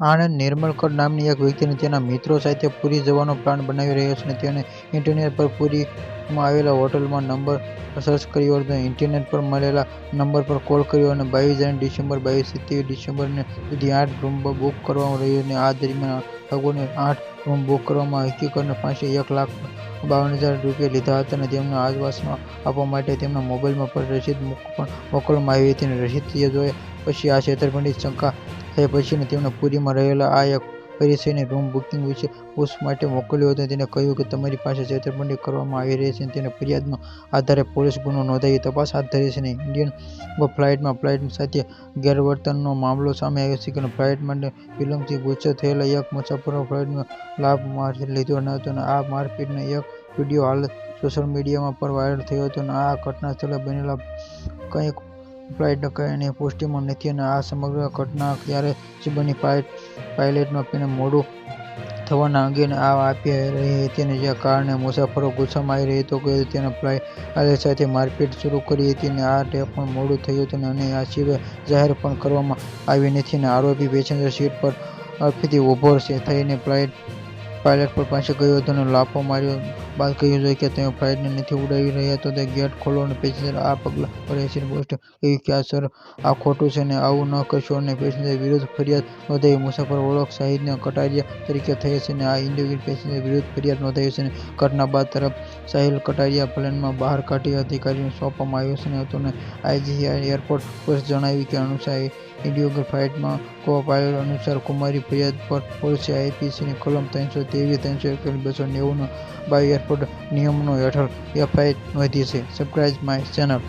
આણંદ નિર્મલકર નામની એક વ્યક્તિને તેના મિત્રો સાથે પૂરી જવાનો પ્લાન બનાવી રહ્યો છે. અને તેણે ઇન્ટરનેટ પર પૂરીમાં આવેલા હોટલમાં નંબર સર્ચ કર્યો હતો. ઇન્ટરનેટ પર મળેલા નંબર પર કોલ કર્યો અને બાવીસ ડિસેમ્બર, બાવીસ સિત્તેર ત્રેવીસ ડિસેમ્બર સુધી આઠ રૂમ બુક કરવામાં રહ્યું. આ દરમિયાન ઠગોને આઠ રૂમ બુક કરવામાં હકીકતને પાસેથી એક લાખ બાવન હજાર રૂપિયા લીધા હતા અને તેમને આસપાસમાં આપવા માટે તેમના મોબાઈલમાં પણ રસીદ પણ મોકલવામાં આવી હતી. અને રસીદ જોયા પછી આ છેતરપિંડી શંકા થઈ પછી તેમણે પુરીમાં રહેલા આ એક પરિચયને રૂમ બુકિંગ વિશે પૂછવા માટે મોકલ્યો હતો. તેણે કહ્યું કે તમારી પાસે છેતરપિંડી કરવામાં આવી રહી છે. તેની ફરિયાદના આધારે પોલીસ ગુનો નોંધાવી તપાસ હાથ ધરી છે. ઇન્ડિયન ફ્લાઇટમાં ફ્લાઇટ સાથે ગેરવર્તનનો મામલો સામે આવ્યો છે. કે ફ્લાઇટમાં વિલંબથી ગુસ્સે થયેલા એક મુસાફરો ફ્લાઇટનો લાભ લીધો ન હતો. અને આ મારપીટનો એક વીડિયો હાલ સોશિયલ મીડિયામાં પર વાયરલ થયો હતો અને આ ઘટના સ્થળે બનેલા બનેલી કંઈ ફ્લાઇટની પુષ્ટિમાં નથી. અને આ સમગ્ર ઘટના ત્યારે જ બની પીને મોડું થવાના અંગે આ આપી રહી હતી. અને જે કારણે મુસાફરો ગુસ્સામાં આવી રહ્યો તો કે તેને ફ્લાઇટ આલે સાથે મારપીટ શરૂ કરી હતી. અને આ ટેપ પણ મોડું થયું હતું અને આ સિવાય જાહેર પણ કરવામાં આવી નથી. અને આરોપી પેસેન્જર સીટ પર અડફેટે ઊભો થઈને પાયલટ પર પાસે ગયો હતો અને લાફો માર્યો બાદ કહ્યું કે તમે ફ્લાઇટને નથી ઉડાવી રહ્યા તો ગેટ ખોલો. પેસેન્જરે આ પગલા પર એશિયન પોસ્ટને કહ્યું કે સર, આ ખોટું છે. ને આવું ન કરશો અને પેસેન્જર વિરુદ્ધ ફરિયાદ નોંધાવી. મુસાફર ઓળખ સાહિલ કટારિયા તરીકે થઈ છે. આ ઇન્ડિગોના પેસેન્જર વિરુદ્ધ ફરિયાદ નોંધાવી છે. ઘટના બાદ તરફ સાહિલ કટારિયા પ્લેનમાં બહાર કાઢી અધિકારીઓને સોંપવામાં આવ્યો હતો. અને આઈજીઆઈ એરપોર્ટ પોલીસ જણાવ્યું કે અનુસાર ઇન્ડિયોગર ફ્લાઇટમાં કો-પાયલટ અનુસાર કુમારી ફરિયાદ પર પોલીસે આઈપીસીની કલમ ત્રણસો ત્રેવીસ, ત્રણસો એકતાલીસ, બસો નેવું બાય એરપોર્ટ નિયમનો હેઠળ એફઆઈ નોંધી છે. Subscribe my channel